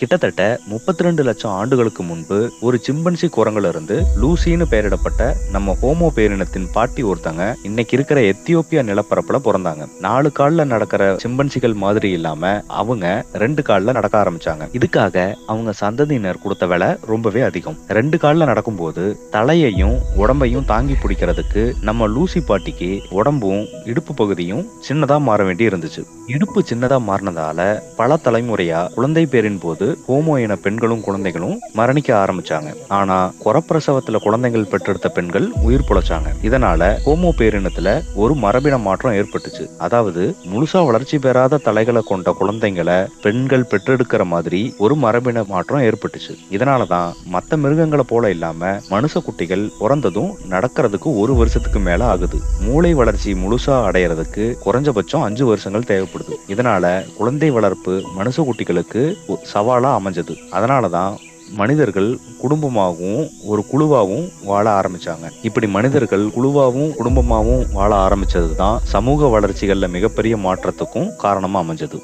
கிட்டத்தட்ட முப்பத்தி ரெண்டு லட்சம் ஆண்டுகளுக்கு முன்பு ஒரு சிம்பன்சி குரங்குல இருந்து லூசின்னு பெயரிடப்பட்ட நம்ம ஹோமோ பேரினத்தின் பாட்டி ஒருத்தங்க இன்னைக்கு இருக்கிற எத்தியோப்பியா நிலப்பரப்புல பிறந்தாங்க. நாலு கால்ல நடக்கிற சிம்பன்சிகள் மாதிரி இல்லாம அவங்க ரெண்டு கால்ல நடக்க ஆரம்பிச்சாங்க. இதுக்காக அவங்க சந்ததியினர் கொடுத்த விலை ரொம்பவே அதிகம். ரெண்டு கால்ல நடக்கும்போது தலையையும் உடம்பையும் தாங்கி பிடிக்கிறதுக்கு நம்ம லூசி பாட்டிக்கு உடம்பும் இடுப்பு பகுதியும் சின்னதா மாற வேண்டி இருந்துச்சு இடுப்பு சின்னதா மாறினதால பல தலைமுறையா குழந்தை பேரின் போது ஹோமோ இன பெண்களும் குழந்தைகளும் மரணிக்க ஆரம்பிச்சாங்க. ஆனா குறப்பிரசவத்துல குழந்தைகள் பெற்றெடுத்த பெண்கள் உயிர் பொழைச்சாங்க. இதனால ஹோமோ பேரினத்துல ஒரு மரபின மாற்றம் ஏற்பட்டுச்சு. அதாவது முழுசா வளர்ச்சி பெறாத தலைகளை கொண்ட குழந்தைங்களை பெண்கள் பெற்றெடுக்கிற மாதிரி ஒரு மரபின மாற்றம் ஏற்பட்டுச்சு. இதனாலதான் மத்த மிருகங்களை போல இல்லாம மனுஷ குட்டிகள் பிறந்ததும் நடக்கிறதுக்கு ஒரு வருஷத்துக்கு மேல ஆகுது. மூளை வளர்ச்சி முழுசா அடையறதுக்கு குறைஞ்சபட்சம் அஞ்சு வருஷங்கள் தேவைப்படுது. இதனால குழந்தை வளர்ப்பு மனுஷ குட்டிகளுக்கு சவால் சவாலா அமைஞ்சது. அதனாலதான் மனிதர்கள் குடும்பமாகவும் ஒரு குழுவாகவும் வாழ ஆரம்பிச்சாங்க. இப்படி மனிதர்கள் குழுவாகவும் குடும்பமாகவும் வாழ ஆரம்பிச்சது தான் சமூக வளர்ச்சிகளில் மிகப்பெரிய மாற்றத்துக்கும் காரணமாக அமைஞ்சது.